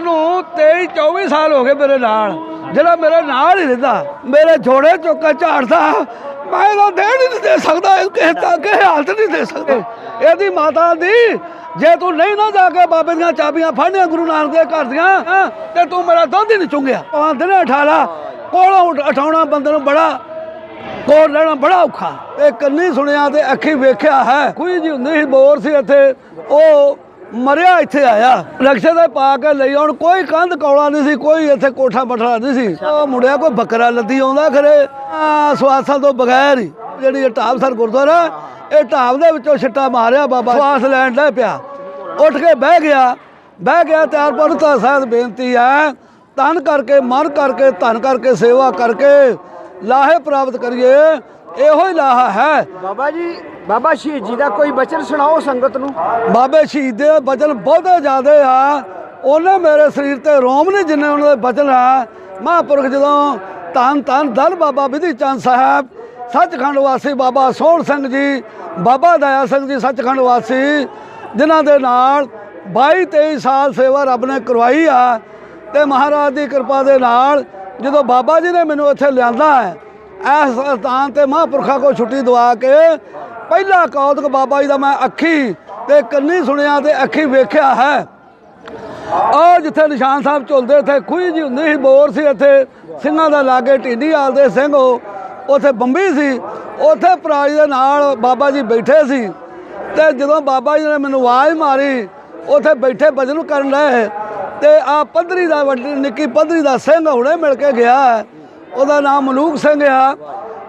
ਉਹਨੂੰ 23 24 ਸਾਲ ਹੋ ਗਏ ਮੇਰੇ ਨਾਲ। ਜਿਹੜਾ ਮੇਰੇ ਨਾਲ ਹੀ ਰਹਿੰਦਾ, ਮੇਰੇ ਜੋੜੇ ਚੁੱਕਾ ਝਾੜਦਾ, ਮੈਂ ਇਹਦਾ ਦੇਣ ਨਹੀਂ ਦੇ ਸਕਦਾ ਇਹ ਕਿਸੇ ਤਾਂ ਕਿਸੇ ਹਾਲਤ ਨਹੀਂ ਦੇ ਸਕਦੇ। ਇਹਦੀ ਮਾਤਾ ਦੀ, ਜੇ ਤੂੰ ਨਹੀਂ ਨਾ ਜਾ ਕੇ ਬਾਬੇ ਦੀਆਂ ਚਾਬੀਆਂ ਫੜਨੀਆਂ ਗੁਰੂ ਨਾਨਕ ਦੇ ਘਰ ਦੀਆਂ, ਤੇ ਤੂੰ ਮੇਰਾ ਦੁੱਧ ਹੀ ਨਹੀਂ ਚੁੰਗਿਆ। ਪਾਂ ਦਿਨੇ ਉਠਾਲਾ ਕੋਲੋਂ ਉਠਾਉਣਾ ਬੰਦੇ ਨੂੰ ਬੜਾ, ਕੋਲ ਲੈਣਾ ਬੜਾ ਔਖਾ। ਇਹ ਕੰਨੀ ਸੁਣਿਆ ਤੇ ਅੱਖੀ ਵੇਖਿਆ ਹੈ। ਕੋਈ ਜੀ ਹੁੰਦੀ ਸੀ ਬੋਰ ਸੀ ਇੱਥੇ, ਉਹ ਮਰਿਆ ਇੱਥੇ ਆਇਆ। ਰਕਸ਼ੇ ਦੇ ਪਾ ਕੇ ਲਈ ਆਉਣ। ਕੋਈ ਕੰਧ ਕੌਲਾ ਨਹੀਂ ਸੀ, ਕੋਈ ਇੱਥੇ ਕੋਠਾ ਮਠੜਾ ਨਹੀਂ ਸੀ। ਉਹ ਮੁੰਡਿਆ ਕੋਈ ਬੱਕਰਾ ਲੱਦੀ ਆਉਂਦਾ ਖਰੇ। ਆ ਸਵਾਸਾਂ ਤੋਂ ਬਗੈਰ ਹੀ। ਜਿਹੜੀ ਢਾਬ ਸਰ ਗੁਰਦੁਆਰਾ, ਇਹ ਢਾਬ ਦੇ ਵਿੱਚੋਂ ਛਿੱਟਾ ਮਾਰਿਆ ਬਾਬਾ। ਸਵਾਸ ਲੈਣ ਦਾ ਪਿਆ। ਉੱਠ ਕੇ ਬਹਿ ਗਿਆ। ਬਹਿ ਗਿਆ ਤਿਆਰ ਪਰ ਸਾਹਿਬ ਬੇਨਤੀ ਹੈ ਤਨ ਕਰਕੇ, ਮਨ ਕਰਕੇ, ਧਨ ਕਰਕੇ, ਸੇਵਾ ਕਰਕੇ ਲਾਹੇ ਪ੍ਰਾਪਤ ਕਰੀਏ। ਇਹੋ ਹੀ ਲਾਹਾ ਹੈ। ਬਾਬਾ ਜੀ ਬਾਬਾ ਸ਼ਹੀਦ ਜੀ ਦਾ ਕੋਈ ਬਚਨ ਸੁਣਾਓ ਸੰਗਤ ਨੂੰ? ਬਾਬੇ ਸ਼ਹੀਦ ਦੇ ਬਚਨ ਬਹੁਤੇ ਜ਼ਿਆਦੇ ਆ। ਉਹਨੇ ਮੇਰੇ ਸਰੀਰ ਤੇ ਰੋਮ ਨੇ ਜਿੰਨੇ ਉਹਨਾਂ ਦੇ ਬਚਨ ਆ। ਮਹਾਂਪੁਰਖ ਜਦੋਂ ਧੰਨ ਧੰਨ ਦਲ ਬਾਬਾ ਵਿਧੀ ਚੰਦ ਸਾਹਿਬ, ਸੱਚਖੰਡ ਵਾਸੀ ਬਾਬਾ ਸੋਹਣ ਸਿੰਘ ਜੀ, ਬਾਬਾ ਦਇਆ ਸਿੰਘ ਜੀ ਸੱਚਖੰਡ ਵਾਸੀ, ਜਿਨ੍ਹਾਂ ਦੇ ਨਾਲ 22 23 ਸਾਲ ਸੇਵਾ ਰੱਬ ਨੇ ਕਰਵਾਈ ਆ ਤੇ ਮਹਾਰਾਜ ਦੀ ਕਿਰਪਾ ਦੇ ਨਾਲ ਜਦੋਂ ਬਾਬਾ ਜੀ ਨੇ ਮੈਨੂੰ ਇੱਥੇ ਲਿਆਂਦਾ ਹੈ, ਇਸ ਸਥਾਨ ਤੇ ਮਹਾਂਪੁਰਖਾਂ ਕੋ ਛੁੱਟੀ ਦਵਾ ਕੇ ਪਹਿਲਾ ਕੌਤਕ ਬਾਬਾ ਜੀ ਦਾ ਮੈਂ ਅੱਖੀ ਤੇ ਕੰਨੀ ਸੁਣਿਆ ਤੇ ਅੱਖੀ ਵੇਖਿਆ ਹੈ। ਆ ਜਿੱਥੇ ਨਿਸ਼ਾਨ ਸਾਹਿਬ ਝੁਲਦੇ ਇੱਥੇ ਖੂਹੀ ਜੀ ਹੁੰਦੀ ਸੀ, ਬੋਰ ਸੀ ਇੱਥੇ, ਸਿੰਘਾਂ ਦਾ ਲਾਗੇ ਢਿੱਡੀ ਆਲ ਦੇ ਸਿੰਘ ਉਹ, ਉੱਥੇ ਬੰਬੀ ਸੀ। ਉੱਥੇ ਪਰਾਲੀ ਦੇ ਨਾਲ ਬਾਬਾ ਜੀ ਬੈਠੇ ਸੀ। ਤੇ ਜਦੋਂ ਬਾਬਾ ਜੀ ਨੇ ਮੈਨੂੰ ਆਵਾਜ਼ ਮਾਰੀ, ਉੱਥੇ ਬੈਠੇ ਭਜਨ ਕਰਨ ਲਏ। ਤੇ ਆ ਪੰਦਰੀ ਦਾ ਵੱਡੀ, ਨਿੱਕੀ ਪੰਦਰੀ ਦਾ ਸਿੰਘ ਹੁਣੇ ਮਿਲ ਕੇ ਗਿਆ ਉਹਦਾ ਨਾਮ ਮਲੂਕ ਸਿੰਘ ਆ।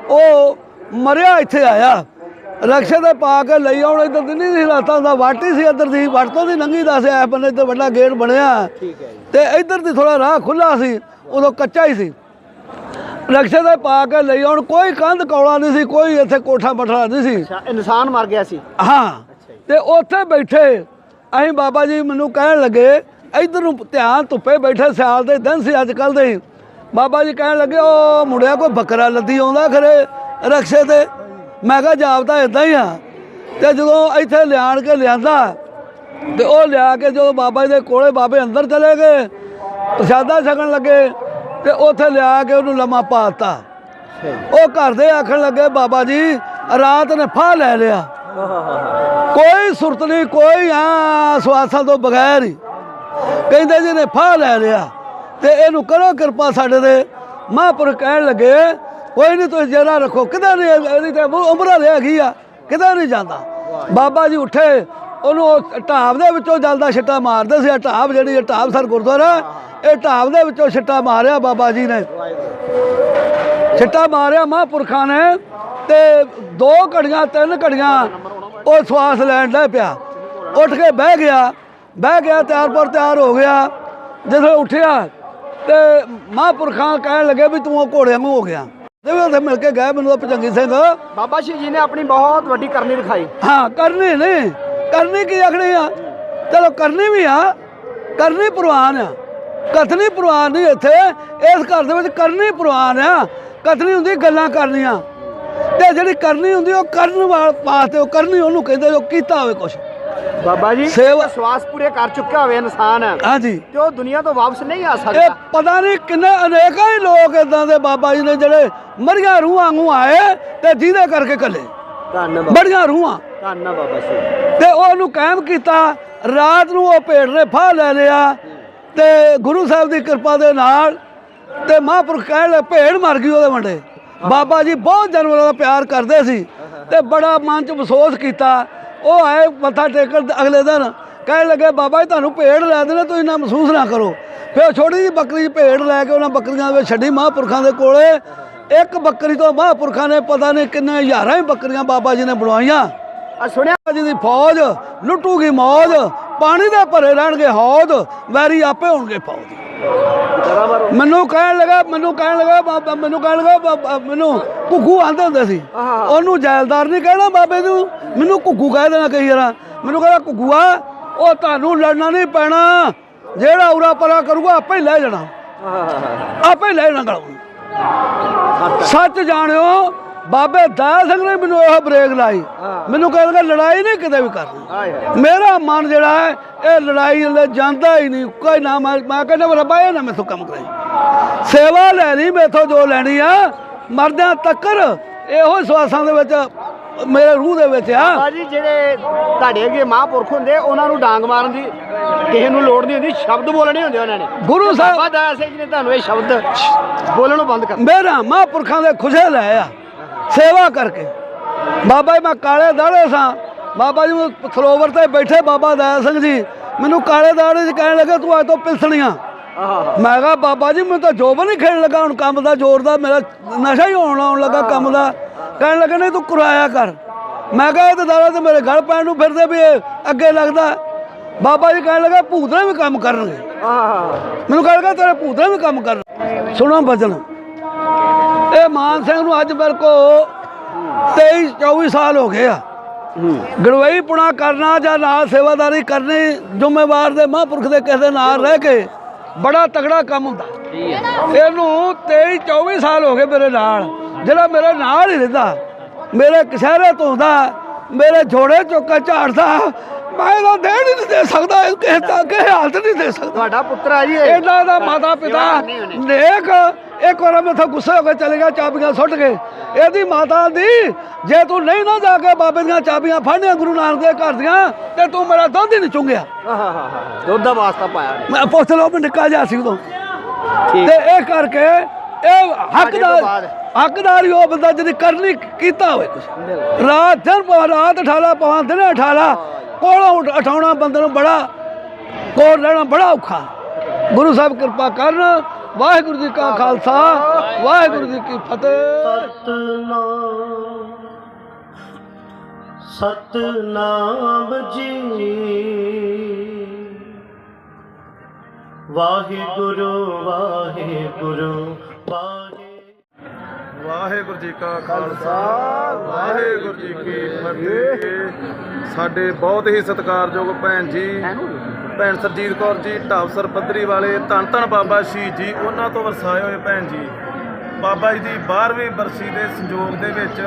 ਉਹ ਮਰਿਆ ਇੱਥੇ ਆਇਆ। ਰਕਸ਼ੇ ਤੇ ਪਾ ਕੇ ਲਈ ਆਉਣ ਇੱਧਰ ਦੀ ਨਹੀਂ ਰਾਤਾਂ ਦਾ ਵਾਟੀ ਸੀ ਇੱਧਰ ਦੀ ਵਟ ਤੋਂ ਦੀ ਲੰਗੀ ਦਾ ਸੀ ਐ ਬੰਨੇ ਤੇ ਵੱਡਾ ਗੇਟ ਬਣਿਆ। ਤੇ ਇੱਧਰ ਦੀ ਥੋੜਾ ਰਾਹ ਖੁੱਲਾ ਸੀ ਉਦੋਂ ਕੱਚਾ ਹੀ ਸੀ। ਰਕਸ਼ੇ ਤੇ ਪਾ ਕੇ ਲਈ ਆਉਣ ਕੋਈ ਕੰਧ ਕੌਲਾ ਨਹੀਂ ਸੀ ਕੋਈ ਇੱਥੇ ਕੋਠਾ ਮਠੜਾ ਨਹੀਂ ਸੀ। ਅੱਛਾ ਇਨਸਾਨ ਮਰ ਗਿਆ ਸੀ। ਹਾਂ ਤੇ ਉੱਥੇ ਬੈਠੇ ਅਸੀਂ ਬਾਬਾ ਜੀ ਮੈਨੂੰ ਕਹਿਣ ਲੱਗੇ ਇਧਰ ਨੂੰ ਧਿਆਨ ਧੁੱਪੇ ਬੈਠੇ ਸਿਆਲ ਦੇ ਦਿਨ ਸੀ ਅੱਜ ਕੱਲ ਦੇ। ਬਾਬਾ ਜੀ ਕਹਿਣ ਲੱਗੇ ਉਹ ਮੁੰਡਿਆ ਕੋਈ ਬੱਕਰਾ ਲੱਦੀ ਆਉਂਦਾ ਖਰੇ ਰਕਸ਼ੇ ਤੇ। ਮੈਂ ਕਿਹਾ ਜਾਪਦਾ ਇਦਾਂ ਹੀ ਆ। ਤੇ ਜਦੋਂ ਇੱਥੇ ਲਿਆਣ ਕੇ ਲਿਆਂਦਾ, ਤੇ ਉਹ ਲਿਆ ਕੇ ਜਦੋਂ ਬਾਬਾ ਜੀ ਦੇ ਕੋਲੇ ਬਾਬੇ ਅੰਦਰ ਚਲੇ ਗਏ, ਪ੍ਰਸ਼ਾਦਾ ਛਕਣ ਲੱਗੇ, ਤੇ ਉੱਥੇ ਲਿਆ ਕੇ ਉਹਨੂੰ ਲੰਮਾ ਪਾਤਾ। ਉਹ ਘਰ ਦੇ ਆਖਣ ਲੱਗੇ, ਬਾਬਾ ਜੀ, ਰਾਤ ਨੇ ਫਾਹ ਲੈ ਲਿਆ। ਕੋਈ ਸੁਰਤ ਨਹੀਂ, ਕੋਈ ਆ ਸਵਾਸਾਂ ਤੋਂ ਬਗੈਰ ਹੀ। ਕਹਿੰਦੇ ਜੀ ਨੇ ਫਾਹ ਲੈ ਲਿਆ। ਤੇ ਇਹਨੂੰ ਕਰੋ ਕਿਰਪਾ ਸਾਡੇ ਦੇ ਮਹਾਂਪੁਰ ਕਹਿਣ ਲੱਗੇ ਕੋਈ ਨਹੀਂ ਤੁਸੀਂ ਜਰਾ ਰੱਖੋ। ਕਿਧਰ ਨਹੀਂ ਇਹਦੀ ਤੇ ਉਮਰ ਰਹਿ ਗਈ ਆ। ਕਿਧਰ ਨਹੀਂ ਜਾਂਦਾ। ਬਾਬਾ ਜੀ ਉੱਠੇ, ਉਹਨੂੰ ਉਹ ਢਾਬ ਦੇ ਵਿੱਚੋਂ ਜਲਦਾ ਛਿੱਟਾ ਮਾਰਦੇ ਸੀ। ਢਾਬ ਜਿਹੜੀ ਢਾਬ ਸਰ ਗੁਰਦੁਆਰਾ, ਇਹ ਢਾਬ ਦੇ ਵਿੱਚੋਂ ਛਿੱਟਾ ਮਾਰਿਆ ਬਾਬਾ ਜੀ ਨੇ। ਛਿੱਟਾ ਮਾਰਿਆ ਮਹਾਂਪੁਰਖਾਂ ਨੇ ਤੇ ਦੋ ਘੜੀਆਂ, ਤਿੰਨ ਘੜੀਆਂ ਉਹ ਸਵਾਸ ਲੈਣ ਦਾ ਪਿਆ। ਉੱਠ ਕੇ ਬਹਿ ਗਿਆ। ਬਹਿ ਗਿਆ, ਤਿਆਰ ਪਰ ਤਿਆਰ ਹੋ ਗਿਆ। ਜਦੋਂ ਉੱਠਿਆ ਤੇ ਮਹਾਂਪੁਰਖਾਂ ਕਹਿਣ ਲੱਗੇ ਵੀ ਤੂੰ ਉਹ ਘੋੜਿਆਂ ਨੂੰ ਹੋ ਗਿਆ। ਤੇ ਵੀ ਉੱਥੇ ਮਿਲ ਕੇ ਗਏ ਮੈਨੂੰ ਭਜੰਗੀ ਸਿੰਘ ਬਾਬਾ ਸ਼ਹੀਦ ਜੀ ਨੇ ਆਪਣੀ ਬਹੁਤ ਵੱਡੀ ਕਰਨੀ ਦਿਖਾਈ। ਹਾਂ ਕਰਨੀ ਨਹੀਂ ਕਰਨੀ ਕੀ ਆਖਣੀ ਆ? ਚਲੋ ਕਰਨੀ ਵੀ ਆ ਕਰਨੀ ਪ੍ਰਵਾਨ ਆ। ਕਥਨੀ ਪ੍ਰਵਾਨ ਨਹੀਂ ਇੱਥੇ। ਇਸ ਘਰ ਦੇ ਵਿੱਚ ਕਰਨੀ ਪ੍ਰਵਾਨ ਆ। ਕਥਨੀ ਹੁੰਦੀ ਗੱਲਾਂ ਕਰਨੀਆਂ। ਤੇ ਜਿਹੜੀ ਕਰਨੀ ਹੁੰਦੀ ਉਹ ਕਰਨ ਵਾਲ ਪਾਸ ਤੇ ਉਹ ਕਰਨੀ ਉਹਨੂੰ ਕਹਿੰਦੇ ਜੋ ਕੀਤਾ ਹੋਵੇ ਕੁਛ। ਬਾਬਾ ਜੀ ਸੇਵਾ- ਸਵਾਸ ਪੂਰੇ ਕਰ ਚੁੱਕਿਆ ਹੋਵੇ ਇਨਸਾਨ। ਹਾਂਜੀ। ਤੇ ਉਹ ਦੁਨੀਆ ਤੋਂ ਵਾਪਸ ਨਹੀਂ ਆ ਇਹ ਸਕਦਾ ਪਤਾ ਨਹੀਂ ਕਿੰਨੇ ਅਨੇਕਾਂ ਹੀ ਲੋਕ ਇਦਾਂ ਦੇ ਬਾਬਾ ਜੀ ਨੇ ਜਿਹੜੇ ਮਰੀਆਂ ਰੂਹਾਂ ਨੂੰ ਆਏ ਤੇ ਜਿਹਦੇ ਕਰਕੇ ਕੱਲੇ ਧੰਨ ਬੜੀਆਂ ਰੂਹਾਂ। ਧੰਨ ਬਾਬਾ ਸ਼ਹੀਦ ਤੇ ਉਹਨੂੰ ਕਾਇਮ ਕੀਤਾ ਰਾਤ ਨੂੰ ਉਹ ਭੇਡ ਨੇ ਫਾਹ ਲੈ ਲਿਆ ਤੇ ਗੁਰੂ ਸਾਹਿਬ ਦੀ ਕਿਰਪਾ ਦੇ ਨਾਲ ਤੇ ਮਹਾਂਪੁਰਖ ਕਹਿਣ ਭੇਡ ਮਰ ਗਈ ਉਹਦੇ ਵੰਡੇ ਬਾਬਾ ਜੀ ਬਹੁਤ ਜਾਨਵਰਾਂ ਦਾ ਪਿਆਰ ਕਰਦੇ ਸੀ ਤੇ ਬੜਾ ਮਨ ਚ ਅਫਸੋਸ ਕੀਤਾ ਉਹ ਆਏ ਮੱਥਾ ਟੇਕਣ ਅਗਲੇ ਦਿਨ ਕਹਿਣ ਲੱਗੇ ਬਾਬਾ ਜੀ ਤੁਹਾਨੂੰ ਭੇਡ ਲੈ ਦੇਣਾ ਤੁਸੀਂ ਨਾ ਮਹਿਸੂਸ ਨਾ ਕਰੋ। ਫਿਰ ਛੋਟੀ ਜਿਹੀ ਬੱਕਰੀ ਭੇਡ ਲੈ ਕੇ ਉਹਨਾਂ ਬੱਕਰੀਆਂ ਵਿੱਚ ਛੱਡੀ ਮਹਾਂਪੁਰਖਾਂ ਦੇ ਕੋਲੇ। ਇੱਕ ਬੱਕਰੀ ਤੋਂ ਮਹਾਂਪੁਰਖਾਂ ਨੇ ਪਤਾ ਨਹੀਂ ਕਿੰਨੇ ਹਜ਼ਾਰਾਂ ਹੀ ਬੱਕਰੀਆਂ ਬਾਬਾ ਜੀ ਨੇ ਬਣਵਾਈਆਂ। ਆ ਸੁਣਿਆ? ਜੀ ਦੀ ਫੌਜ ਲੁੱਟੂਗੀ ਮੌਜ। ਪਾਣੀ ਦੇ ਭਰੇ ਰਹਿਣਗੇ ਹੌਦ ਵੈਰੀ ਆਪੇ ਹੋਣਗੇ ਫੌਜ। ਮੈਨੂੰ ਕਹਿਣ ਲੱਗਾ ਮੈਨੂੰ ਕਹਿਣ ਲੱਗਾ ਬਾਬਾ ਮੈਨੂੰ ਕਹਿਣ ਲੱਗਾ ਮੈਨੂੰ ਘੁੱਗੂ ਆਂਦੇ ਹੁੰਦੇ ਸੀ। ਉਹਨੂੰ ਜੈਲਦਾਰ ਨਹੀਂ ਕਹਿਣਾ ਬਾਬੇ ਨੂੰ। ਮੈਨੂੰ ਘੁੱਗੂ ਕਹਿ ਦੇਣਾ ਕਈ ਵਾਰ ਮੈਨੂੰ ਕਹਿੰਦਾ ਘੁੱਗੂਆ ਉਹ ਤੁਹਾਨੂੰ ਲੜਨਾ ਨਹੀਂ ਪੈਣਾ। ਜਿਹੜਾ ਉਰਾ ਪਰਾ ਕਰੂਗਾ ਆਪੇ ਹੀ ਲੈ ਜਾਣਾ। ਆਪੇ ਲੈ ਜਾਣਾ ਗਲੋਂ। ਸੱਚ ਜਾਣਿਓ ਬਾਬੇ ਦਇਆ ਸਿੰਘ ਨੇ ਮੈਨੂੰ ਇਹ ਬ੍ਰੇਕ ਲਾਈ। ਮੈਨੂੰ ਕਹਿੰਦਾ ਲੜਾਈ ਨਹੀਂ ਕਿਤੇ ਵੀ ਕਰਨੀ। ਮੇਰਾ ਮਨ ਜਿਹੜਾ ਹੈ ਇਹ ਲੜਾਈ ਲੈ ਜਾਂਦਾ ਹੀ ਨਹੀਂ। ਕੋਈ ਨਾ ਮੈਂ ਕਹਿੰਦਾ ਰੱਬਾ ਇਹ ਨਾ ਮੈਥੋਂ ਕੰਮ ਕਰਾਈ ਸੇਵਾ ਲੈਣੀ ਮੈਥੋਂ ਜੋ ਲੈਣੀ ਆ ਮਰਦਿਆਂ ਤੱਕਰ ਇਹੋ ਸਵਾਸਾਂ ਦੇ ਵਿੱਚ ਮੇਰੇ ਰੂਹ ਦੇ ਵਿੱਚ ਆ। ਬਾਬਾ ਜੀ ਜਿਹੜੇ ਤੁਹਾਡੇ ਅੱਗੇ ਮਹਾਂਪੁਰਖ ਹੁੰਦੇ ਉਹਨਾਂ ਨੂੰ ਡਾਂਗ ਮਾਰਨ ਦੀ ਕਿਸੇ ਨੂੰ ਲੋੜ ਨਹੀਂ ਹੁੰਦੀ ਸ਼ਬਦ ਬੋਲਣੇ ਹੁੰਦੇ ਉਹਨਾਂ ਨੇ। ਗੁਰੂ ਸਾਹਿਬ ਬਾਬਾ ਸਿੰਘ ਜੀ ਨੇ ਤੁਹਾਨੂੰ ਇਹ ਸ਼ਬਦ ਬੋਲਣੋਂ ਬੰਦ ਕਰ ਮੇਰਾ ਮਹਾਂਪੁਰਖਾਂ ਦੇ ਖੁਸ਼ੇ ਲੈ ਆ। ਸੇਵਾ ਕਰਕੇ। ਬਾਬਾ ਜੀ ਮੈਂ ਕਾਲੇ ਦਾੜੇ ਸਾਂ। ਬਾਬਾ ਜੀ ਸਰੋਵਰ ਤੇ ਬੈਠੇ ਬਾਬਾ ਦਇਆ ਸਿੰਘ ਜੀ। ਮੈਨੂੰ ਕਾਲੇ ਦਾੜੇ 'ਚ ਕਹਿਣ ਲੱਗੇ ਤੂੰ ਅੱਜ ਤੋਂ ਪਿਲਸਣੀਆਂ ਮੈਂ ਕਿਹਾ ਬਾਬਾ ਜੀ ਮੈਨੂੰ ਤਾਂ ਜੋਬ ਨਹੀਂ ਖੇਡ ਲੱਗਾ। ਹੁਣ ਕੰਮ ਦਾ ਜ਼ੋਰ ਦਾ ਮੇਰਾ ਨਸ਼ਾ ਹੀ ਹੋਣ ਆਉਣ ਲੱਗਾ ਕੰਮ ਦਾ। ਕਹਿਣ ਲੱਗੇ ਨਹੀਂ ਤੂੰ ਕਰਾਇਆ ਕਰ। ਮੈਂ ਕਿਹਾ ਇਹ ਤਾਂ ਦਾਦਾ ਤੇ ਮੇਰੇ ਗਲ ਪੈਣ ਨੂੰ ਫਿਰਦੇ ਵੀ ਅੱਗੇ ਲੱਗਦਾ। ਬਾਬਾ ਜੀ ਕਹਿਣ ਲੱਗੇ ਭੂਤਰੇ ਵੀ ਕੰਮ ਕਰਨਗੇ। ਮੈਨੂੰ ਕਹਿਣ ਲੱਗਾ ਤੇਰੇ ਭੂਤਰੇ ਵੀ ਕੰਮ ਕਰਨ ਸੁਣੋ ਬਚਨ ਇਹ ਮਾਨ ਸਿੰਘ ਨੂੰ ਅੱਜ ਮੇਰੇ ਕੋ 23 24 ਸਾਲ ਹੋ ਗਏ ਆ। ਗੜਵਈ ਪੁਣਾ ਕਰਨਾ ਜਾਂ ਨਾਲ ਸੇਵਾਦਾਰੀ ਕਰਨੀ ਜ਼ਿੰਮੇਵਾਰ ਦੇ ਮਹਾਂਪੁਰਖ ਦੇ ਕਿਸੇ ਦੇ ਨਾਲ ਰਹਿ ਕੇ ਬੜਾ ਤਗੜਾ ਕੰਮ ਹੁੰਦਾ। ਇਹਨੂੰ 23 24 ਸਾਲ ਹੋ ਗਏ ਮੇਰੇ ਨਾਲ। ਜਿਹੜਾ ਮੇਰੇ ਨਾਲ ਹੀ ਰਹਿੰਦਾ ਮੇਰੇ ਕਸ਼ਹਿਰੇ ਧੋਂਦਾ ਮੇਰੇ ਜੋੜੇ ਚੁੱਕ ਝਾੜਦਾ ਮੈਂ ਇਹਦਾ ਦੇਣ ਹੀ ਨਹੀਂ ਦੇ ਸਕਦਾ ਇਹ ਕਿਸੇ ਤਾਂ ਕਿਸੇ ਹਾਲਤ ਨਹੀਂ ਦੇ ਸਕਦਾ। ਤੁਹਾਡਾ ਪੁੱਤਰ ਆ ਜੀ ਇਹ। ਇਹਨਾਂ ਦਾ ਮਾਤਾ ਪਿਤਾ ਨੇਕ ਇੱਕ ਵਾਰ ਮੈਥੋਂ ਗੁੱਸੇ ਹੋ ਕੇ ਚਲੇ ਗਿਆ ਚਾਬੀਆਂ ਸੁੱਟ ਕੇ। ਇਹਦੀ ਮਾਤਾ ਦੀ ਜੇ ਤੂੰ ਨਹੀਂ ਨਾ ਜਾ ਕੇ ਬਾਬੇ ਦੀਆਂ ਚਾਬੀਆਂ ਫੜਨੀਆਂ ਗੁਰੂ ਨਾਨਕ ਦੇ ਘਰ ਦੀਆਂ ਤੇ ਤੂੰ ਮੇਰਾ ਦੁੱਧ ਹੀ ਨਹੀਂ ਚੁੰਗਿਆ। ਦੁੱਧ ਦਾ ਵਾਸਤਾ ਪਾਇਆ। ਮੈਂ ਪੁੱਛ ਲਓ ਮੈਂ ਨਿੱਕਾ ਜਿਹਾ ਸੀ ਉਦੋਂ। ਤੇ ਇਹ ਕਰਕੇ ਇਹ ਹੱਕਦਾਰ। ਹੱਕਦਾਰ ਹੀ ਉਹ ਬੰਦਾ ਜਿਹਨੇ ਕਰਨੀ ਕੀਤਾ ਹੋਵੇ। ਰਾਤ ਦਿਨ ਰਾਤ ਠਾਲਾ ਪਵਾਂ ਦਿਨ ਠਾਲਾ ਕੋਲੋਂ ਉਠ- ਉਠਾਉਣਾ ਬੰਦੇ ਨੂੰ ਬੜਾ ਕੋਲ ਰਹਿਣਾ ਬੜਾ ਔਖਾ। ਗੁਰੂ ਸਾਹਿਬ ਕਿਰਪਾ ਕਰਨ ਵਾਹਿਗੁਰੂ ਜੀ ਕਾ ਖਾਲਸਾ ਵਾਹਿਗੁਰੂ ਜੀ ਕੀ ਫਤਿਹ। ਸਤਨਾਮ ਸਤਨਾਮ ਜੀ। ਵਾਹਿਗੁਰੂ ਵਾਹਿਗੁਰੂ ਵਾਹਿ ਵਾਹਿਗੁਰੂ ਜੀ ਕਾ ਖਾਲਸਾ ਵਾਹਿਗੁਰੂ ਜੀ ਕੀ ਫਤਿਹ। ਸਾਡੇ ਬਹੁਤ ਹੀ ਸਤਿਕਾਰਯੋਗ ਭੈਣ ਜੀ। ਭੈਣ ਸਰਜੀਤ ਕੌਰ ਜੀ ਢਾਬਸਰ ਪੱਧਰੀ ਵਾਲੇ ਧੰਨ ਧੰਨ ਬਾਬਾ ਸ਼ਹੀਦ ਜੀ, ਉਹਨਾਂ ਤੋਂ ਵਰਸਾਏ ਹੋਏ ਭੈਣ ਜੀ। ਬਾਬਾ ਜੀ ਦੀ 12ਵੀਂ ਬਰਸੀ ਦੇ ਸੰਯੋਗ ਦੇ ਵਿੱਚ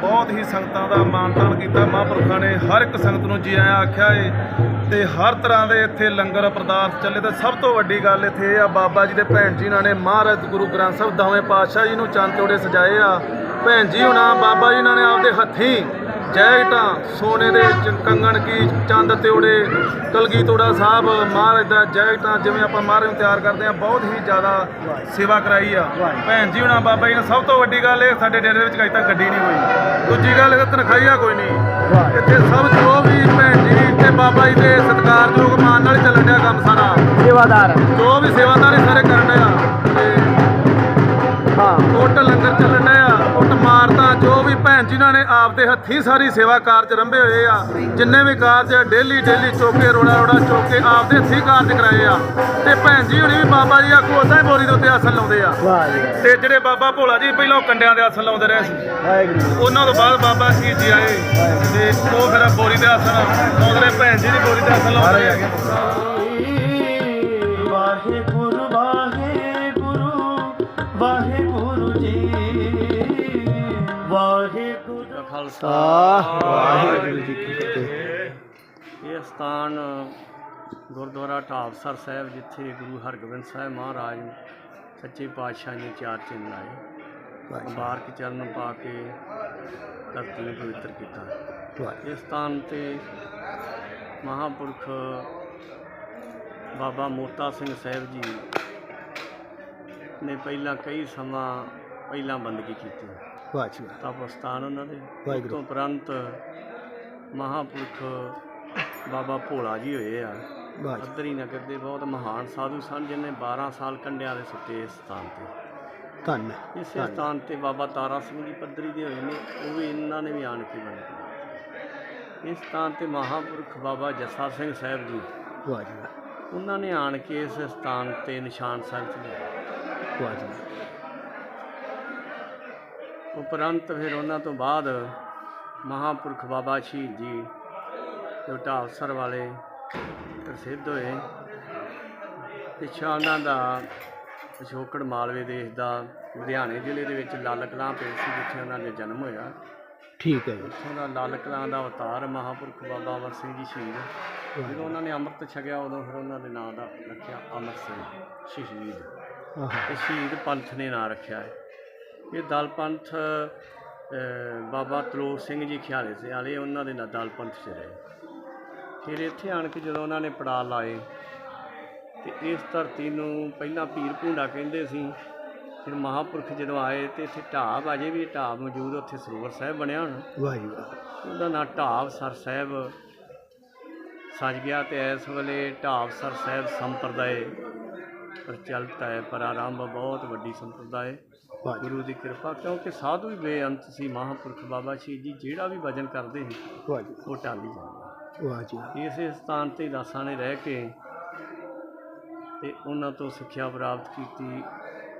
ਬਹੁਤ ਹੀ ਸੰਗਤਾਂ ਦਾ ਮਾਨਤਾਨ ਕੀਤਾ। ਮਹਾਂਪੁਰਖਾਂ ਨੇ ਹਰ ਇੱਕ ਸੰਗਤ ਨੂੰ ਜੀ ਆਇਆਂ ਆਖਿਆ ਏ ਤੇ ਹਰ ਤਰ੍ਹਾਂ ਦੇ ਇੱਥੇ ਲੰਗਰ ਪਦਾਰਥ ਚੱਲੇ ਤੇ ਸਭ ਤੋਂ ਵੱਡੀ ਗੱਲ ਇੱਥੇ ਇਹ ਆ, ਬਾਬਾ ਜੀ ਦੇ ਭੈਣ ਜੀ ਨਾਲ ਨੇ ਮਹਾਰਾਜ ਗੁਰੂ ਗ੍ਰੰਥ ਸਾਹਿਬ ਦਾਵੇਂ ਪਾਤਸ਼ਾਹ ਜੀ ਨੂੰ ਚੰਦ ਤੋੜੇ ਸਜਾਏ ਆ। ਭੈਣ ਜੀ ਹੁਣਾਂ ਬਾਬਾ ਜੀ ਨਾਲ ਨੇ ਆਪਦੇ ਹੱਥੀਂ ਜੈਕਟਾਂ ਸੋਨੇ ਦੇ ਕੰਗਣ ਕੀ ਚੰਦ ਤਿਉੜੇ ਕਲਗੀ ਤੋੜਾ ਸਾਹਿਬ ਮਹਾਰਾਜ ਦਾ ਜੈਕਟਾਂ ਜਿਵੇਂ ਆਪਾਂ ਮਹਾਰਾਜ ਨੂੰ ਤਿਆਰ ਕਰਦੇ ਆ ਬਹੁਤ ਹੀ ਜ਼ਿਆਦਾ ਸੇਵਾ ਕਰਾਈ ਆ। ਭੈਣ ਜੀ ਹੁਣਾਂ ਬਾਬਾ ਜੀ ਨੇ ਸਭ ਤੋਂ ਵੱਡੀ ਗੱਲ ਇਹ ਸਾਡੇ ਡੇਰੇ ਵਿੱਚ ਅਜੇ ਤੱਕ ਗੱਡੀ ਨਹੀਂ ਹੋਈ। ਦੂਜੀ ਗੱਲ ਇਹ ਤਨਖਾਹੀਆ ਕੋਈ ਨਹੀਂ। ਇੱਥੇ ਸਭ ਜੋ ਵੀ ਭੈਣ ਜੀ ਤੇ ਬਾਬਾ ਜੀ ਦੇ ਸਤਿਕਾਰਯੋਗ ਮਾਨ ਨਾਲ ਚੱਲਣ ਡਿਆ ਕੰਮ ਸਾਰਾ। ਸੇਵਾਦਾਰ। ਜੋ ਵੀ ਸੇਵਾਦਾਰੀ ਸਾਰੇ ਕਰਨ ਡਿਆ ਹਾਂ। ਟੁੱਟ ਲੰਗਰ ਚੱਲਣ ਡਿਆ ਜਿਨ੍ਹਾਂ ਨੇ ਆਪਦੇ ਹੱਥੀਂ ਸਾਰੀ ਸੇਵਾ ਕਾਰਜ ਰੰਭੇ ਹੋਏ ਆ ਜਿੰਨੇ ਵੀ ਕਾਰਜ ਡੇਲੀ ਡੇਲੀ ਚੋਕੇ ਰੋੜਾ ਰੋੜਾ ਚੋਕੇ ਆਪਦੇ ਹੱਥੀਂ ਕਾਰਜ ਕਰਾਏ ਆ। ਤੇ ਭੈਣ ਜੀ ਹੁਣੀ ਵੀ ਬਾਬਾ ਜੀ ਆਖੋ ਉਦਾਂ ਹੀ ਬੋਰੀ ਦੇ ਉੱਤੇ ਆਸਣ ਲਾਉਂਦੇ ਆ। ਜੀ। ਤੇ ਜਿਹੜੇ ਬਾਬਾ ਭੋਲਾ ਜੀ ਪਹਿਲਾਂ ਉਹ ਕੰਡਿਆਂ ਦੇ ਆਸਣ ਲਾਉਂਦੇ ਰਹੇ ਸੀ। ਉਹਨਾਂ ਤੋਂ ਬਾਅਦ ਬਾਬਾ ਸ਼ਹੀਦ ਜੀ ਆਏ। ਤੇ ਉਹ ਫਿਰ ਬੋਰੀ ਦੇ ਆਸਣ ਲਾਉਂਦੇ ਭੈਣ ਜੀ ਦੀ ਬੋਰੀ ਦੇ ਆਸਣ ਲਾਉਂਦੇ ਰਹੇ। ਖਾਲਸਾ। ਵਾਹਿਗੁਰੂ ਜੀ ਕੀ ਫਤਿਹ। ਇਹ ਸਥਾਨ ਗੁਰਦੁਆਰਾ ਢਾਬਸਰ ਸਾਹਿਬ ਜਿੱਥੇ ਗੁਰੂ ਹਰਗੋਬਿੰਦ ਸਾਹਿਬ ਮਹਾਰਾਜ ਸੱਚੇ ਪਾਤਸ਼ਾਹ ਨੇ ਚਾਰ ਚਿੰਨ ਲਾਏ। ਮੁਬਾਰਕ ਚਰਨ ਪਾ ਕੇ ਧਰਤੀ ਨੂੰ ਪਵਿੱਤਰ ਕੀਤਾ। ਇਸ ਸਥਾਨ ਤੇ ਮਹਾਪੁਰਖ ਬਾਬਾ ਮੋਤਾ ਸਿੰਘ ਸਾਹਿਬ ਜੀ ਨੇ ਪਹਿਲਾਂ ਕਈ ਸਮਾਂ ਪਹਿਲਾਂ ਬੰਦਗੀ ਕੀਤੀ। ਵਾਹ ਜੀ ਵਾਹ। ਤਪ ਸਥਾਨ ਉਹਨਾਂ ਦੇ ਵਾਹਿਗੁਰੂ। ਤੋਂ ਉਪਰੰਤ ਮਹਾਪੁਰਖ ਬਾਬਾ ਭੋਲਾ ਜੀ ਹੋਏ ਆ ਵਾਹ ਜੀ ਅਦਰੀ ਨਗਰ ਦੇ ਬਹੁਤ ਮਹਾਨ ਸਾਧੂ ਸਨ ਜਿਨ੍ਹਾਂ 12 ਸਾਲ ਕੰਡਿਆਂ ਦੇ ਸੁੱਤੇ ਇਸ ਸਥਾਨ ਤੇ ਧੰਨ ਇਸੇ ਸਥਾਨ ਤੇ ਬਾਬਾ ਤਾਰਾ ਸਿੰਘ ਜੀ ਪੱਧਰੀ ਦੇ ਹੋਏ ਨੇ ਉਹ ਵੀ ਇਹਨਾਂ ਨੇ ਵੀ ਆਣ ਕੇ ਬੰਦ ਇਸ ਸਥਾਨ ਤੇ ਮਹਾਪੁਰਖ ਬਾਬਾ ਜੱਸਾ ਸਿੰਘ ਸਾਹਿਬ ਜੀ ਵਾਹ ਜੀ ਵਾਹ। ਉਹਨਾਂ ਨੇ ਆਣ ਕੇ ਇਸ ਸਥਾਨ ਤੇ ਨਿਸ਼ਾਨ ਸਾਹਿਬ ਚੜ੍ਹਾਏ ਵਾਹ ਜੀ ਵਾਹ। ਉਪਰੰਤ ਫਿਰ ਉਹਨਾਂ ਤੋਂ ਬਾਅਦ ਮਹਾਪੁਰਖ ਬਾਬਾ ਸ਼ਹੀਦ ਜੀ ਜੋ ਢਾਲਸਰ ਵਾਲੇ ਪ੍ਰਸਿੱਧ ਹੋਏ। ਪਿੱਛਾ ਉਹਨਾਂ ਦਾ ਪਿਛੋਕੜ ਮਾਲਵੇ ਦੇਸ਼ ਦਾ ਲੁਧਿਆਣੇ ਜ਼ਿਲ੍ਹੇ ਦੇ ਵਿੱਚ ਲਾਲ ਕਲਾਂ ਪਿੰਡ ਸੀ ਜਿੱਥੇ ਉਹਨਾਂ ਦਾ ਜਨਮ ਹੋਇਆ। ਠੀਕ ਹੈ ਜੀ। ਉੱਥੋਂ ਦਾ ਲਾਲ ਕਲਾਂ ਦਾ ਅਵਤਾਰ ਮਹਾਂਪੁਰਖ ਬਾਬਾ ਅਮਰ ਸਿੰਘ ਜੀ ਸ਼ਹੀਦ। ਜਦੋਂ ਉਹਨਾਂ ਨੇ ਅੰਮ੍ਰਿਤ ਛਕਿਆ ਉਦੋਂ ਫਿਰ ਉਹਨਾਂ ਦੇ ਨਾਂ ਦਾ ਰੱਖਿਆ ਅਮਰ ਸਿੰਘ ਸ਼ਹੀਦ। ਸ਼ਹੀਦ ਪੰਥ ਨੇ ਨਾਂ ਰੱਖਿਆ ਹੈ। ਇਹ ਦਲ ਪੰਥ ਬਾਬਾ ਤਲੋਕ ਸਿੰਘ ਜੀ ਖਿਆਲੇ ਸੇ। ਵਾਲੇ ਉਹਨਾਂ ਦੇ ਨਾਲ ਦਲ ਪੰਥ ਚ ਰਹੇ। ਫਿਰ ਇੱਥੇ ਆਣ ਕੇ ਜਦੋਂ ਉਹਨਾਂ ਨੇ ਪੜਾ ਲਾਏ ਤੇ ਇਸ ਧਰਤੀ ਨੂੰ ਪਹਿਲਾਂ ਪੀਰ ਭੂੰਡਾ ਕਹਿੰਦੇ ਸੀ ਫਿਰ ਮਹਾਂਪੁਰਖ ਜਦੋਂ ਆਏ ਤੇ ਇੱਥੇ ਢਾਬ ਅਜੇ ਵੀ ਢਾਬ ਮੌਜੂਦ ਉੱਥੇ ਸਰੋਵਰ ਸਾਹਿਬ ਬਣਿਆ ਹੁਣ। ਵਾਹ ਜੀ ਵਾਹ ਉਹਦਾ ਨਾਂ ਢਾਬ ਸਰ ਸਾਹਿਬ ਸਜ ਗਿਆ ਤੇ ਇਸ ਵੇਲੇ ਢਾਬ ਸਰ ਸਾਹਿਬ ਸੰਪਰਦਾਇ ਪ੍ਰਚਲਿਤ ਹੈ ਪਰ ਆਰੰਭ ਬਹੁਤ ਵੱਡੀ ਸੰਪਰਦਾਇ ਗੁਰੂ ਦੀ ਕਿਰਪਾ ਕਿਉਂਕਿ ਸਾਧੂ ਵੀ ਬੇਅੰਤ ਸੀ ਮਹਾਂਪੁਰਖ ਬਾਬਾ ਸ਼ਹੀਦ ਜੀ ਜਿਹੜਾ ਵੀ ਭਜਨ ਕਰਦੇ ਸੀ ਉਹ ਟਾਲੀ ਜਾਂਦਾ। ਵਾਹ ਜੀ। ਇਸੇ ਸਥਾਨ ਤੇ ਦਾਸਾਂ ਨੇ ਰਹਿ ਕੇ ਤੇ ਉਹਨਾਂ ਤੋਂ ਸਿੱਖਿਆ ਪ੍ਰਾਪਤ ਕੀਤੀ।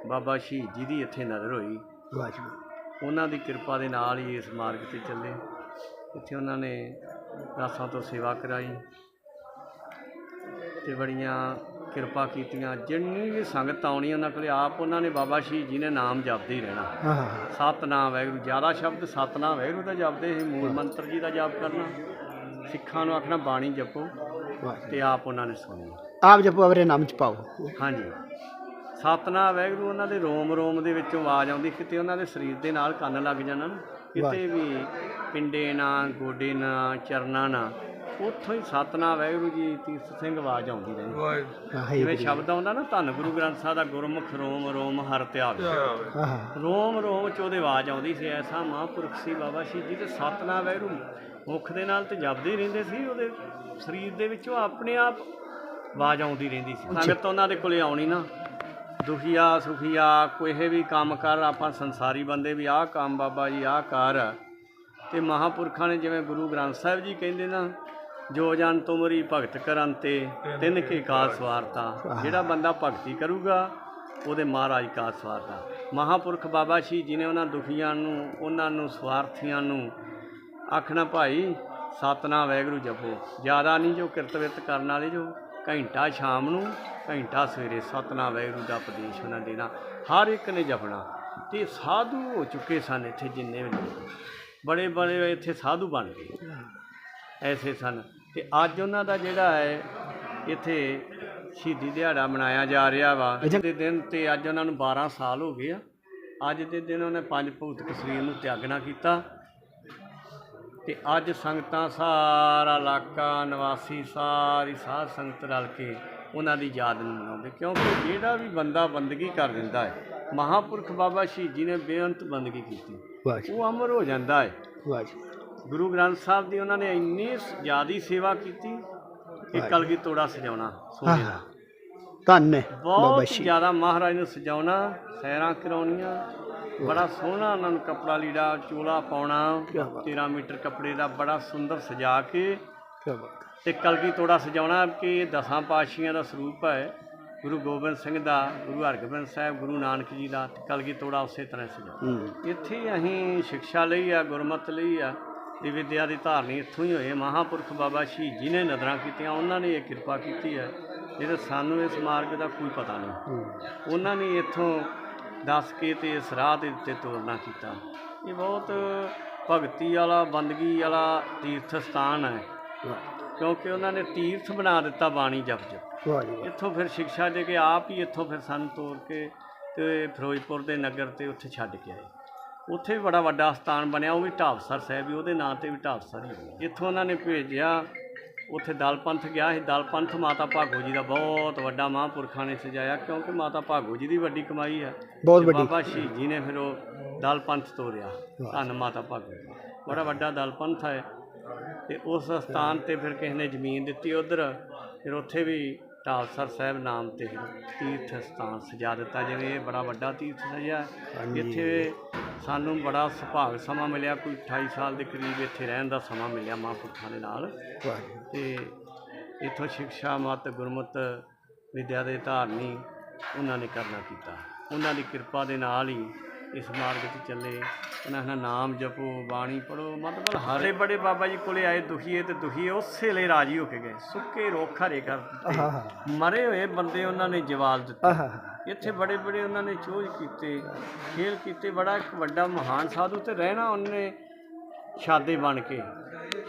ਬਾਬਾ ਸ਼ਹੀਦ ਜੀ ਦੀ ਇੱਥੇ ਨਜ਼ਰ ਹੋਈ। ਵਾਹ ਜੀ। ਵਾਹ। ਉਹਨਾਂ ਦੀ ਕਿਰਪਾ ਦੇ ਨਾਲ ਹੀ ਇਸ ਮਾਰਗ ਤੇ ਚੱਲੇ। ਇੱਥੇ ਉਹਨਾਂ ਨੇ ਦਾਸਾਂ ਤੋਂ ਸੇਵਾ ਕਰਾਈ ਤੇ ਬੜੀਆਂ ਕਿਰਪਾ ਕੀਤੀਆਂ। ਜਿੰਨੀ ਵੀ ਸੰਗਤ ਆਉਣੀ ਉਹਨਾਂ ਕੋਲੇ ਆਪ ਉਹਨਾਂ ਨੇ ਬਾਬਾ ਸ਼ਹੀਦ ਜੀ ਨੇ ਨਾਮ ਜਪਦੇ ਹੀ ਰਹਿਣਾ। ਸਤਨਾਮ ਵਾਹਿਗੁਰੂ ਜ਼ਿਆਦਾ ਸ਼ਬਦ ਸਤਨਾਮ ਵਾਹਿਗੁਰੂ ਦਾ ਜਪਦੇ ਸੀ ਮੂਲ ਮੰਤਰ ਜੀ ਦਾ ਜਪ ਕਰਨਾ। ਸਿੱਖਾਂ ਨੂੰ ਆਖਣਾ ਬਾਣੀ ਜਪੋ ਤੇ ਆਪ ਉਹਨਾਂ ਨੇ ਸੁਣੀ। ਆਪ ਜਪੋ ਅਵਰੇ ਨਾਮ ਚ ਪਾਓ। ਹਾਂਜੀ। ਸਤਨਾਮ ਵਾਹਿਗੁਰੂ ਉਹਨਾਂ ਦੇ ਰੋਮ ਰੋਮ ਦੇ ਵਿੱਚੋਂ ਆਵਾਜ਼ ਆਉਂਦੀ ਕਿਤੇ ਉਹਨਾਂ ਦੇ ਸਰੀਰ ਦੇ ਨਾਲ ਕੰਨ ਲੱਗ ਜਾਣਾ ਕਿਤੇ ਵੀ ਪਿੰਡੇ ਨਾ ਗੋਡੇ ਨਾ ਚਰਨਾ ਨਾ। ਉੱਥੋਂ ਹੀ ਸਤਨਾਮ ਵਾਹਿਗੁਰੂ ਜੀ ਤੀਰਥ ਸਿੰਘ ਆਵਾਜ਼ ਆਉਂਦੀ ਰਹਿੰਦੀ। ਆਹਾ ਜਿਵੇਂ ਸ਼ਬਦ ਆਉਂਦਾ ਨਾ ਧੰਨ ਗੁਰੂ ਗ੍ਰੰਥ ਸਾਹਿਬ ਦਾ ਗੁਰਮੁਖ ਰੋਮ ਰੋਮ ਹਰ ਧਿਆਵੇ ਰੋਮ ਰੋਮ ਚ ਉਹਦੇ ਆਵਾਜ਼ ਆਉਂਦੀ ਸੀ ਐਸਾ ਮਹਾਂਪੁਰਖ ਸੀ ਬਾਬਾ ਸ਼ਹੀਦ ਜੀ ਤੇ ਸਤਨਾਮ ਵਾਹਿਗੁਰੂ ਮੁਖ ਦੇ ਨਾਲ ਤੇ ਜਪਦੇ ਰਹਿੰਦੇ ਸੀ ਉਹਦੇ ਸਰੀਰ ਦੇ ਵਿੱਚੋਂ ਆਪਣੇ ਆਪ ਆਵਾਜ਼ ਆਉਂਦੀ ਰਹਿੰਦੀ ਸੀ। ਸੰਗਤ ਉਹਨਾਂ ਦੇ ਕੋਲੇ ਆਉਣੀ ਨਾ ਦੁਖੀਆ ਸੁਖੀਆ ਕੋਈ ਵੀ ਕੰਮ ਕਰ ਆਪਾਂ ਸੰਸਾਰੀ ਬੰਦੇ ਵੀ ਆਹ ਕੰਮ ਬਾਬਾ ਜੀ ਆਹ ਕਰ। ਤੇ ਮਹਾਂਪੁਰਖਾਂ ਨੇ ਜਿਵੇਂ ਗੁਰੂ ਗ੍ਰੰਥ ਸਾਹਿਬ ਜੀ ਕਹਿੰਦੇ ਨਾ ਜੋ ਜਨ ਤੁਮਰੀ ਭਗਤ ਕਰਨ ਤੇ ਤਿੰਨ ਕੇ ਕਾਲ ਸਵਾਰਤਾ ਜਿਹੜਾ ਬੰਦਾ ਭਗਤੀ ਕਰੂਗਾ ਉਹਦੇ ਮਹਾਰਾਜ ਕਾ ਸਵਾਰਤਾ ਮਹਾਂਪੁਰਖ ਬਾਬਾ ਸ਼ਹੀਦ ਜੀ ਨੇ ਉਹਨਾਂ ਦੁਖੀਆਂ ਨੂੰ ਉਹਨਾਂ ਨੂੰ ਸਵਾਰਥੀਆਂ ਨੂੰ ਆਖਣਾ ਭਾਈ ਸਤਨਾਮ ਵਾਹਿਗੁਰੂ ਜਪੋ। ਜ਼ਿਆਦਾ ਨਹੀਂ ਜੋ ਕਿਰਤਵਿਰਤ ਕਰਨ ਵਾਲੇ ਜੋ ਘੰਟਾ ਸ਼ਾਮ ਨੂੰ ਘੰਟਾ ਸਵੇਰੇ ਸਤਨਾਮ ਵਾਹਿਗੁਰੂ ਦਾ ਉਪਦੇਸ਼ ਉਹਨਾਂ ਦੇਣਾ। ਹਰ ਇੱਕ ਨੇ ਜਪਣਾ। ਤੇ ਸਾਧੂ ਹੋ ਚੁੱਕੇ ਸਨ ਇੱਥੇ ਜਿੰਨੇ ਵੀ ਬੜੇ ਬੜੇ ਇੱਥੇ ਸਾਧੂ ਬਣ ਗਏ। ਐਸੇ ਸਨ। ਤੇ ਅੱਜ ਉਹਨਾਂ ਦਾ ਜਿਹੜਾ ਹੈ ਇੱਥੇ ਸ਼ਹੀਦੀ ਦਿਹਾੜਾ ਮਨਾਇਆ ਜਾ ਰਿਹਾ ਵਾ। ਅੱਜ ਦੇ ਦਿਨ ਤੇ ਅੱਜ ਉਹਨਾਂ ਨੂੰ 12 ਸਾਲ ਹੋ ਗਏ ਆ। ਅੱਜ ਦੇ ਦਿਨ ਉਹਨੇ ਪੰਜ ਭੌਤਿਕ ਸਰੀਰ ਨੂੰ ਤਿਆਗਣਾ ਕੀਤਾ। ਤੇ ਅੱਜ ਸੰਗਤਾਂ ਸਾਰਾ ਇਲਾਕਾ ਨਿਵਾਸੀ ਸਾਰੀ ਸਾਧ ਸੰਗਤ ਰਲ ਕੇ ਉਹਨਾਂ ਦੀ ਯਾਦ ਨੂੰ ਮਨਾਉਂਦੇ। ਕਿਉਂਕਿ ਜਿਹੜਾ ਵੀ ਬੰਦਾ ਬੰਦਗੀ ਕਰ ਦਿੰਦਾ ਹੈ ਮਹਾਂਪੁਰਖ ਬਾਬਾ ਸ਼ਹੀਦ ਜੀ ਨੇ ਬੇਅੰਤ ਬੰਦਗੀ ਕੀਤੀ। ਉਹ ਅਮਰ ਹੋ ਜਾਂਦਾ ਹੈ। ਵਾਹ ਗੁਰੂ ਗ੍ਰੰਥ ਸਾਹਿਬ ਦੀ ਉਹਨਾਂ ਨੇ ਇੰਨੀ ਜ਼ਿਆਦੀ ਸੇਵਾ ਕੀਤੀ ਕਿ ਕਲਗੀ ਤੋੜਾ ਸਜਾਉਣਾ ਸੋਨੇ ਦਾ। ਧੰਨ ਹੈ ਬਾਬਾ ਬਹੁਤ ਜ਼ਿਆਦਾ ਮਹਾਰਾਜ ਨੂੰ ਸਜਾਉਣਾ ਸੈਰਾਂ ਕਰਾਉਣੀਆਂ ਬੜਾ ਸੋਹਣਾ ਉਹਨਾਂ ਨੂੰ ਕੱਪੜਾ ਲੀੜਾ ਚੋਲਾ ਪਾਉਣਾ ਕਿਆ ਬਾਤ। 13 ਮੀਟਰ ਕੱਪੜੇ ਦਾ ਬੜਾ ਸੁੰਦਰ ਸਜਾ ਕੇ ਕਿਆ ਬਾਤ। ਤੇ ਕਲਗੀ ਤੋੜਾ ਸਜਾਉਣਾ ਕਿ ਇਹ ਦਸਾਂ ਪਾਤਸ਼ਾਹੀਆਂ ਦਾ ਸਰੂਪ ਹੈ। ਗੁਰੂ ਗੋਬਿੰਦ ਸਿੰਘ ਦਾ ਗੁਰੂ ਹਰਗੋਬਿੰਦ ਸਾਹਿਬ ਗੁਰੂ ਨਾਨਕ ਜੀ ਦਾ ਤੇ ਕਲਗੀ ਤੋੜਾ ਉਸੇ ਤਰ੍ਹਾਂ ਸਜਾਉਣਾ। ਹੂੰ। ਇੱਥੇ ਅਸੀਂ ਸਿੱਖਿਆ ਲਈ ਆ ਗੁਰਮਤ ਲਈ ਆ। ਤੇ ਵਿਦਿਆ ਦੀ ਧਾਰਨੀ ਇੱਥੋਂ ਹੀ ਹੋਏ। ਮਹਾਂਪੁਰਖ ਬਾਬਾ ਸ਼ਹੀਦ ਜੀ ਨੇ ਨਜ਼ਰਾਂ ਕੀਤੀਆਂ ਉਹਨਾਂ ਨੇ ਇਹ ਕਿਰਪਾ ਕੀਤੀ ਹੈ। ਜਿਹੜਾ ਸਾਨੂੰ ਇਸ ਮਾਰਗ ਦਾ ਕੋਈ ਪਤਾ ਨਹੀਂ। ਉਹਨਾਂ ਨੇ ਇੱਥੋਂ ਦੱਸ ਕੇ ਤੇ ਇਸ ਰਾਹ ਦੇ ਉੱਤੇ ਤੋਰਨਾ ਕੀਤਾ। ਇਹ ਬਹੁਤ ਭਗਤੀ ਵਾਲਾ ਬੰਦਗੀ ਵਾਲਾ ਤੀਰਥ ਸਥਾਨ ਹੈ। ਕਿਉਂਕਿ ਉਹਨਾਂ ਨੇ ਤੀਰਥ ਬਣਾ ਦਿੱਤਾ ਬਾਣੀ ਜਪ ਜਪ। ਇੱਥੋਂ ਫਿਰ ਸਿੱਖਿਆ ਦੇ ਕੇ ਆਪ ਹੀ ਇੱਥੋਂ ਫਿਰ ਸਾਨੂੰ ਤੋਰ ਕੇ ਤੇ ਫਿਰੋਜ਼ਪੁਰ ਦੇ ਨਗਰ ਤੇ ਉੱਥੇ ਛੱਡ ਕੇ ਆਏ। ਉੱਥੇ ਵੀ ਬੜਾ ਵੱਡਾ ਸਥਾਨ ਬਣਿਆ ਉਹ ਵੀ ਢਾਬਸਰ ਸਾਹਿਬ ਵੀ ਉਹਦੇ ਨਾਂ ਤੇ ਵੀ ਢਾਬਸਰ ਹੀ ਇੱਥੋਂ ਉਹਨਾਂ ਨੇ ਭੇਜਿਆ ਉੱਥੇ ਦਲ ਪੰਥ ਗਿਆ ਸੀ। ਦਲ ਪੰਥ ਮਾਤਾ ਭਾਗੋ ਜੀ ਦਾ ਬਹੁਤ ਵੱਡਾ ਮਹਾਂਪੁਰਖਾਂ ਨੇ ਸਜਾਇਆ ਕਿਉਂਕਿ ਮਾਤਾ ਭਾਗੋ ਜੀ ਦੀ ਵੱਡੀ ਕਮਾਈ ਹੈ ਬਹੁਤ ਵੱਡੀ। ਬਾਬਾ ਸ਼ਹੀਦ ਜੀ ਨੇ ਫਿਰ ਉਹ ਦਲ ਪੰਥ ਤੋਰਿਆ ਧੰਨ ਮਾਤਾ ਭਾਗੋ ਜੀ। ਬੜਾ ਵੱਡਾ ਦਲ ਪੰਥ ਹੈ। ਤੇ ਉਸ ਸਥਾਨ ਤੇ ਫਿਰ ਕਿਸੇ ਨੇ ਜ਼ਮੀਨ ਦਿੱਤੀ ਉਧਰ ਫਿਰ ਉੱਥੇ ਵੀ ਢਾਲਸਰ ਸਾਹਿਬ ਨਾਮ ਤੇ ਤੀਰਥ ਸਥਾਨ ਸਜਾ ਦਿੱਤਾ। ਜਿਵੇਂ ਇਹ ਬੜਾ ਵੱਡਾ ਤੀਰਥ ਸਜਿਆ ਇੱਥੇ ਸਾਨੂੰ ਬੜਾ ਸੁਭਾਗ ਸਮਾਂ ਮਿਲਿਆ ਕੋਈ 28 ਸਾਲ ਦੇ ਕਰੀਬ ਇੱਥੇ ਰਹਿਣ ਦਾ ਸਮਾਂ ਮਿਲਿਆ ਮਹਾਂਪੁਰਖਾਂ ਦੇ ਨਾਲ। ਤੇ ਇਥੋਂ ਸਿੱਖਿਆ ਮਤ ਗੁਰਮਤ ਵਿਦਿਆ ਦੇ ਧਾਰਨੀ ਉਹਨਾਂ ਨੇ ਕਰਨਾ ਕੀਤਾ। ਉਹਨਾਂ ਦੀ ਕਿਰਪਾ ਦੇ ਨਾਲ ਹੀ ਇਸ ਮਾਰਗ ਤੇ ਚੱਲੇ। ਉਹਨਾਂ ਦਾ ਨਾਮ ਜਪੋ ਬਾਣੀ ਪੜੋ ਮਤਲਬ ਹਰੇ ਬੜੇ ਬਾਬਾ ਜੀ ਕੋਲੇ ਆਏ ਦੁਖੀਏ ਤੇ ਦੁਖੀਏ ਉਸੇ ਲਈ ਰਾਜੀ ਹੋ ਕੇ ਗਏ। ਸੁੱਕੇ ਰੁੱਖ ਹਰੇ ਕਰ ਦਿੱਤੇ। ਮਰੇ ਹੋਏ ਬੰਦੇ ਉਹਨਾਂ ਨੇ ਜਵਾਲ ਦਿੱਤੇ। ਇੱਥੇ ਬੜੇ ਬੜੇ ਉਹਨਾਂ ਨੇ ਚੋਜ ਕੀਤੇ ਖੇਲ ਕੀਤੇ। ਬੜਾ ਇੱਕ ਵੱਡਾ ਮਹਾਨ ਸਾਧੂ ਤੇ ਰਹਿਣਾ ਉਹਨੇ ਸ਼ਾਦੇ ਬਣ ਕੇ।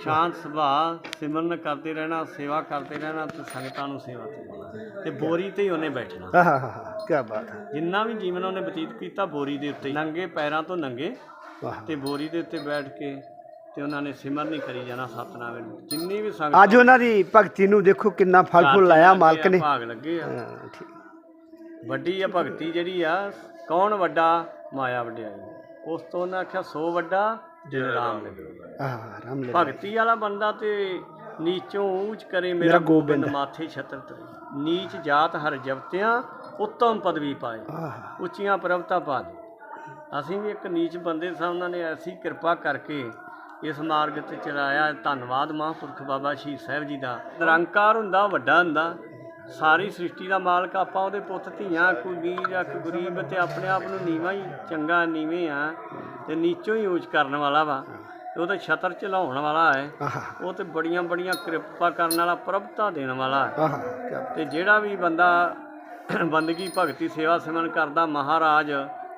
ਸ਼ਾਂਤ ਸੁਭਾਅ ਸਿਮਰਨ ਕਰਦੇ ਰਹਿਣਾ ਸੇਵਾ ਕਰਦੇ ਰਹਿਣਾ ਤੇ ਸੰਗਤਾਂ ਨੂੰ ਸੇਵਾ ਤੇ ਲਾਉਣਾ। ਤੇ ਬੋਰੀ ਤੇ ਹੀ ਉਹਨੇ ਬੈਠਣਾ। ਆਹਾ ਕੀ ਬਾਤ ਹੈ। ਜਿੰਨਾ ਵੀ ਜੀਵਨ ਉਹਨੇ ਬਤੀਤ ਕੀਤਾ ਬੋਰੀ ਦੇ ਉੱਤੇ ਹੀ। ਨੰਗੇ ਪੈਰਾਂ ਤੋਂ ਨੰਗੇ। ਵਾਹ। ਤੇ ਬੋਰੀ ਦੇ ਉੱਤੇ ਬੈਠ ਕੇ ਤੇ ਉਹਨਾਂ ਨੇ ਸਿਮਰਨ ਹੀ ਕਰੀ ਜਾਣਾ ਸਤਨਾਮ ਵਿੱਚ। ਜਿੰਨੀ ਵੀ ਸੰਗਤ ਅੱਜ ਉਹਨਾਂ ਦੀ ਭਗਤੀ ਨੂੰ ਦੇਖੋ ਕਿੰਨਾ ਫਲ ਫੁੱਲ ਲਾਇਆ ਮਾਲਕ ਨੇ। ਭਾਗ ਲੱਗੇ ਆ। ਹਾਂ, ਠੀਕ। ਵੱਡੀ ਆ ਭਗਤੀ ਜਿਹੜੀ ਆ ਕੌਣ ਵੱਡਾ? ਮਾਇਆ ਵਡਿਆਈ। ਉਸ ਤੋਂ ਉਹਨੇ ਆਖਿਆ ਸੋ ਵੱਡਾ ਜਿਨ ਰਾਮ ਲੱਗੇ ਆਹ ਰਾਮ ਲੈ ਭਗਤੀ ਵਾਲਾ ਬੰਦਾ ਤੇ ਨੀਚੋਂ ਊਚ ਕਰੇ ਮੇਰਾ ਗੋਬਿੰਦ। ਮਾਥੇ ਛਤਰ ਤਰੇ ਨੀਚ ਜਾਤ ਹਰ ਜਪਤਿਆਂ ਉੱਤਮ ਪਦਵੀ ਪਾਏ। ਉੱਚੀਆਂ ਪ੍ਰਭਤਾ ਪਾ ਦੇ। ਅਸੀਂ ਵੀ ਇੱਕ ਨੀਚ ਬੰਦੇ ਸਾਂ ਉਹਨਾਂ ਨੇ ਐਸੀ ਕਿਰਪਾ ਕਰਕੇ ਇਸ ਮਾਰਗ ਤੇ ਚਲਾਇਆ। ਧੰਨਵਾਦ ਮਹਾਂਪੁਰਖ ਬਾਬਾ ਸ਼ਹੀਦ ਸਾਹਿਬ ਜੀ ਦਾ। ਨਿਰੰਕਾਰ ਹੁੰਦਾ ਵੱਡਾ ਹੁੰਦਾ। ਸਾਰੀ ਸ੍ਰਿਸ਼ਟੀ ਦਾ ਮਾਲਕ ਆਪਾਂ ਉਹਦੇ ਪੁੱਤ ਧੀਆਂ ਕੋਈ ਵੀਰ ਆ ਕੋਈ ਗਰੀਬ ਤੇ ਆਪਣੇ ਆਪ ਨੂੰ ਨੀਵਾਂ ਹੀ ਚੰਗਾ ਨੀਵੇਂ ਆ। ਤੇ ਨੀਚੋਂ ਹੀ ਉੱਚ ਕਰਨ ਵਾਲਾ ਵਾ। ਤੇ ਉਹਦਾ ਛਤਰ ਚਲਾਉਣ ਵਾਲਾ ਹੈ। ਉਹ ਤੇ ਬੜੀਆਂ ਬੜੀਆਂ ਕਿਰਪਾ ਕਰਨ ਵਾਲਾ ਪ੍ਰਭਤਾ ਦੇਣ ਵਾਲਾ ਤੇ ਜਿਹੜਾ ਵੀ ਬੰਦਾ ਬੰਦਗੀ ਭਗਤੀ ਸੇਵਾ ਸਿਮਰਨ ਕਰਦਾ ਮਹਾਰਾਜ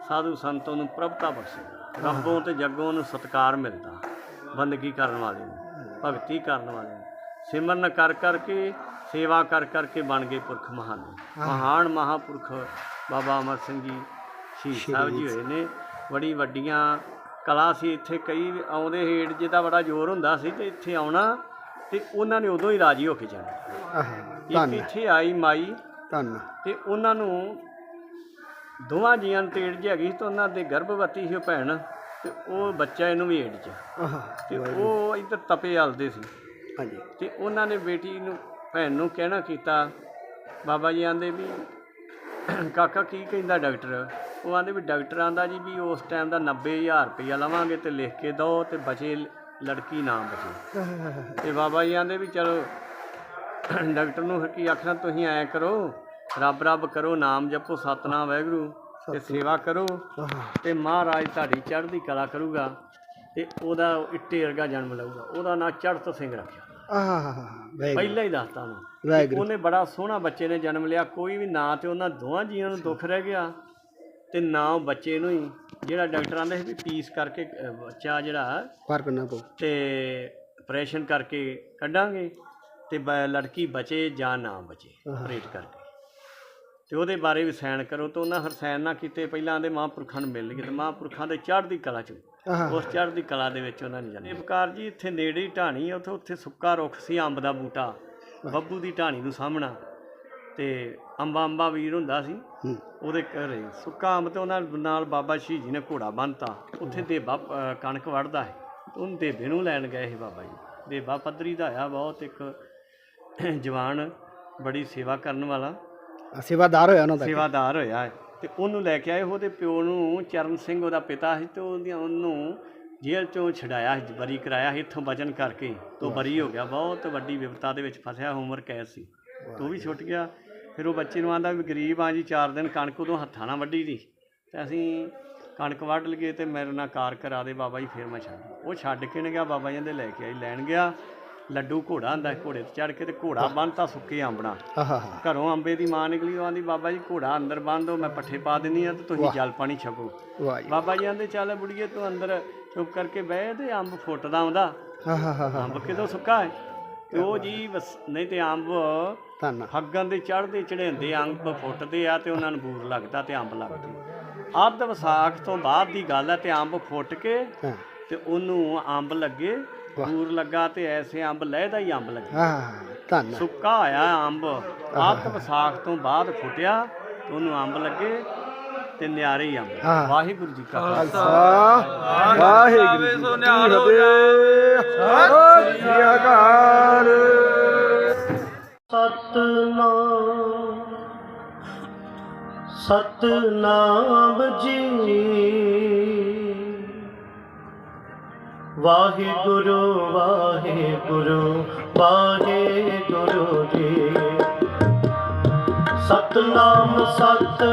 ਸਾਧੂ ਸੰਤੋਂ ਨੂੰ ਪ੍ਰਭਤਾ ਬਖਸ਼ੇ। ਰੱਬੋਂ ਤੇ ਜੱਗੋਂ ਨੂੰ ਸਤਕਾਰ ਮਿਲਦਾ। ਬੰਦਗੀ ਕਰਨ ਵਾਲੇ ਨੂੰ ਭਗਤੀ ਕਰਨ ਵਾਲੇ ਨੂੰ। ਸਿਮਰਨ ਕਰ ਕਰਕੇ ਸੇਵਾ ਕਰ ਕਰਕੇ ਬਣ ਗਏ ਪੁਰਖ ਮਹਾਨ। ਮਹਾਨ ਮਹਾਪੁਰਖ ਬਾਬਾ ਅਮਰ ਸਿੰਘ ਜੀ ਸ਼ਹੀਦ ਸਾਹਿਬ ਜੀ ਹੋਏ ਨੇ। ਬੜੀ ਵੱਡੀਆਂ ਕਲਾ ਸੀ ਇੱਥੇ ਕਈ ਆਉਂਦੇ ਹੇਠ ਜਿਹਦਾ ਬੜਾ ਜ਼ੋਰ ਹੁੰਦਾ ਸੀ ਤੇ ਇੱਥੇ ਆਉਣਾ ਤੇ ਉਹਨਾਂ ਨੇ ਉਦੋਂ ਹੀ ਰਾਜੀ ਹੋ ਕੇ ਜਾਣਾ। ਆਹ ਇੱਕ ਧੰਨ। ਇੱਥੇ ਆਈ ਮਾਈ ਧੰਨ। ਤੇ ਉਹਨਾਂ ਨੂੰ ਦੋਵਾਂ ਜੀਆਂ ਨੂੰ ਤੇੜ ਜਿਹੀ ਹੈਗੀ ਸੀ ਤੇ ਉਹਨਾਂ ਦੇ ਗਰਭਵਤੀ ਸੀ ਉਹ ਭੈਣ ਤੇ ਉਹ ਬੱਚਾ ਇਹਨੂੰ ਵੀ ਏਡ ਚ। ਆਹ ਤੇ ਉਹ ਇੱਧਰ ਤਪੇ ਹਲਦੇ ਸੀ। ਹਾਂਜੀ। ਤੇ ਉਹਨਾਂ ਨੇ ਬੇਟੀ ਨੂੰ ਭੈਣ ਨੂੰ ਕਹਿਣਾ ਕੀਤਾ ਬਾਬਾ ਜੀ ਆਂਦੇ ਵੀ ਕਾਕਾ ਕੀ ਕਹਿੰਦਾ ਡਾਕਟਰ? ਉਹ ਆਂਦੇ ਵੀ ਡਾਕਟਰ ਆਂਦਾ ਜੀ ਵੀ ਉਸ ਟਾਈਮ ਦਾ 90000 ਰੁਪਇਆ ਲਵਾਂਗੇ ਤੇ ਲਿਖ ਕੇ ਦਿਓ ਤੇ ਬਚੇ ਲੜਕੀ ਨਾ ਬਚੇ। ਤੇ ਬਾਬਾ ਜੀ ਆਂਦੇ ਵੀ ਚਲੋ ਡਾਕਟਰ ਨੂੰ ਕੀ ਆਖਣਾ ਤੁਸੀਂ ਐ ਕਰੋ ਰੱਬ ਰੱਬ ਕਰੋ ਨਾਮ ਜਪੋ ਸਤਨਾਮ ਵਾਹਿਗੁਰੂ ਤੇ ਸੇਵਾ ਕਰੋ ਤੇ ਮਹਾਰਾਜ ਤੁਹਾਡੀ ਚੜ੍ਹਦੀ ਕਲਾ ਕਰੂਗਾ ਤੇ ਉਹਦਾ ਇੱਟੇ ਵਰਗਾ ਜਨਮ ਲਊਗਾ। ਉਹਦਾ ਨਾਂ ਚੜ੍ਹਤ ਸਿੰਘ ਰੱਖਿਆ। ਪਹਿਲਾਂ ਹੀ ਦੱਸਤਾ ਉਹਨੇ। ਬੜਾ ਸੋਹਣਾ ਬੱਚੇ ਨੇ ਜਨਮ ਲਿਆ ਕੋਈ ਵੀ ਨਾਂ ਤੇ ਉਹਨਾਂ ਦੋਵਾਂ ਜੀਆਂ ਨੂੰ ਦੁੱਖ ਰਹਿ ਗਿਆ। ਤੇ ਨਾਂ ਬੱਚੇ ਨੂੰ ਹੀ ਜਿਹੜਾ ਡਾਕਟਰਾਂ ਦੇ ਸੀ ਵੀ ਪੀਸ ਕਰਕੇ ਬੱਚਾ ਜਿਹੜਾ ਫ਼ਰਕ ਨਾ ਪਊ। ਤੇ ਆਪਰੇਸ਼ਨ ਕਰਕੇ ਕੱਢਾਂਗੇ ਤੇ ਬ- ਲੜਕੀ ਬਚੇ ਜਾਂ ਨਾ ਬਚੇ ਆਪਰੇਟ ਕਰਕੇ। ਤੇ ਉਹਦੇ ਬਾਰੇ ਵੀ ਸਾਈਨ ਕਰੋ ਤੇ ਉਹਨਾਂ ਫਿਰ ਸਾਈਨ ਨਾ ਕੀਤੇ ਪਹਿਲਾਂ ਦੇ ਮਹਾਂਪੁਰਖਾਂ ਨੂੰ ਮਿਲ ਗਏ ਤੇ ਮਹਾਂਪੁਰਖਾਂ ਦੇ ਚੜ੍ਹਦੀ ਕਲਾ ਚ ਆਹ ਉਸ ਚੜ੍ਹਦੀ ਕਲਾ ਦੇ ਵਿੱਚ ਉਹਨਾਂ ਨੇ ਜਾਣਾ। ਇਪਕਾਰ ਜੀ ਇੱਥੇ ਨੇੜੇ ਹੀ ਢਾਣੀ ਆ ਉੱਥੇ ਉੱਥੇ ਸੁੱਕਾ ਰੁੱਖ ਸੀ ਅੰਬ ਦਾ ਬੂਟਾ। ਬੱਬੂ ਦੀ ਢਾਣੀ ਨੂੰ ਸਾਹਮਣਾ। ਤੇ ਅੰਬਾ ਅੰਬਾ ਵੀਰ ਹੁੰਦਾ ਸੀ ਉਹਦੇ ਘਰੇ। ਸੁੱਕਾ ਅੰਬ ਤੇ ਉਹਨਾਂ ਨਾਲ ਬਾਬਾ ਸ਼ਹੀਦ ਜੀ ਨੇ ਘੋੜਾ ਬੰਨਤਾ। ਉੱਥੇ ਦੇਬਾ ਕਣਕ ਵੜਦਾ ਹੈ ਉਹਨੂੰ ਦੇਬੇ ਨੂੰ ਲੈਣ ਗਏ ਸੀ ਬਾਬਾ ਜੀ। ਦੇਬਾ ਪੱਧਰੀ ਦਾ ਆ ਬਹੁਤ ਇੱਕ ਜਵਾਨ ਬੜੀ ਸੇਵਾ ਕਰਨ ਵਾਲਾ। ਸੇਵਾਦਾਰ ਹੋਇਆ ਉਹਨਾਂ ਦਾ ਸੇਵਾਦਾਰ ਹੋਇਆ ਤੇ ਉਹਨੂੰ ਲੈ ਕੇ ਆਏ ਉਹਦੇ ਪਿਓ ਨੂੰ ਚਰਨ ਸਿੰਘ ਉਹਦਾ ਪਿਤਾ ਸੀ ਤੇ ਉਹਦੀਆਂ ਉਹਨੂੰ ਜੇਲ੍ਹ ਚੋਂ ਛਡਾਇਆ ਸੀ ਬਰੀ ਕਰਾਇਆ ਸੀ ਇੱਥੋਂ ਬਚਨ ਕਰਕੇ। ਤੋਂ ਬਰੀ ਹੋ ਗਿਆ। ਬਹੁਤ ਵੱਡੀ ਵਿਪਤਾ ਦੇ ਵਿੱਚ ਫਸਿਆ ਉਮਰ ਕੈਦ ਸੀ। ਤੂੰ ਵੀ ਛੁੱਟ ਗਿਆ। ਫਿਰ ਉਹ ਬੱਚੇ ਨੂੰ ਆਂਦਾ ਵੀ ਗਰੀਬ ਆ ਜੀ ਚਾਰ ਦਿਨ ਕਣਕ ਉਦੋਂ ਹੱਥਾਂ ਨਾਲ ਵੱਢੀ ਦੀ। ਤੇ ਅਸੀਂ ਕਣਕ ਵੱਢ ਲਈਏ ਤੇ ਮੇਰੇ ਨਾਲ ਕਾਰ ਕਰਾ ਦੇ ਬਾਬਾ ਜੀ ਫਿਰ ਮੈਂ ਛੱਡ ਉਹ ਛੱਡ ਕੇ ਨੇ ਗਿਆ ਬਾਬਾ ਜੀ ਦੇ ਲੈ ਕੇ ਆਈ ਲੈਣ ਗਿਆ। ਲੱਡੂ ਘੋੜਾ ਹੁੰਦਾ ਘੋੜੇ ਤੇ ਚੜ ਕੇ ਤੇ ਘੋੜਾ ਬੰਨਤਾ ਸੁੱਕੇ ਆਹ ਘਰੋਂ ਅੰਬੇ ਦੀ ਮਾਂ ਨਿਕਲੀ ਉਹ ਆਂਦੀ ਬਾਬਾ ਜੀ ਘੋੜਾ ਅੰਦਰ ਬੰਨ ਦਿਓ ਮੈਂ ਪੱਠੇ ਪਾ ਦਿੰਨੀ ਆ ਤੇ ਤੁਸੀਂ ਜਲ ਪਾਣੀ ਛਕੋ। ਬਾਬਾ ਜੀ ਆਂਦੇ ਚੱਲ ਬੁੜੀਏ ਤੂੰ ਅੰਦਰ ਚੁੱਪ ਕਰਕੇ ਬਹਿ ਤੇ ਅੰਬ ਫੁੱਟਦਾ ਆਉਂਦਾ। ਅੰਬ ਕਿਦੋਂ ਸੁੱਕਾ ਹੈ? ਤੇ ਉਹ ਜੀ ਬਸ ਨਹੀਂ ਤੇ ਅੰਬ ਧੰਨ। ਫੱਗਾਂ ਦੇ ਚੜ੍ਹਦੇ ਚੜ੍ਹਾਉਂਦੇ ਅੰਬ ਫੁੱਟਦੇ ਆ ਤੇ ਉਹਨਾਂ ਨੂੰ ਬੂਰ ਲੱਗਦਾ ਤੇ ਅੰਬ ਲੱਗਦੇ ਅੱਧ ਵਿਸਾਖ ਤੋਂ ਬਾਅਦ ਦੀ ਗੱਲ ਹੈ ਤੇ ਅੰਬ ਫੁੱਟ ਕੇ ਹਾਂ। ਤੇ ਉਹਨੂੰ ਅੰਬ ਲੱਗੇ ਬੂਰ ਲੱਗਾ ਤੇ ਐਸੇ ਅੰਬ ਲਹਿਦਾ ਹੀ ਅੰਬ ਲੱਗੇ। ਧੰਨ। ਸੁੱਕਾ ਹੋਇਆ ਅੰਬ ਅੱਧ ਵਿਸਾਖ ਤੋਂ ਬਾਅਦ ਫੁੱਟਿਆ ਤੇ ਉਹਨੂੰ ਅੰਬ ਲੱਗੇ। ਤੇ ਨਿਆਰੇ ਹੀ ਆਹ। ਵਾਹਿਗੁਰੂ ਜੀ ਕਾ ਖਾਲਸਾ। ਵਾਹਿਗੁਰੂ ਜੀ ਕੀ ਫਤਿਹ। ਸਤਿ ਸ੍ਰੀ ਅਕਾਲ ਸਤਨਾਮ ਸਤਨਾਮ ਜੀ। ਵਾਹਿਗੁਰੂ ਵਾਹਿਗੁਰੂ ਵਾਹਿਗੁਰੂ ਜੀ। ਸਤਨਾਮ ਸਤਨਾਮ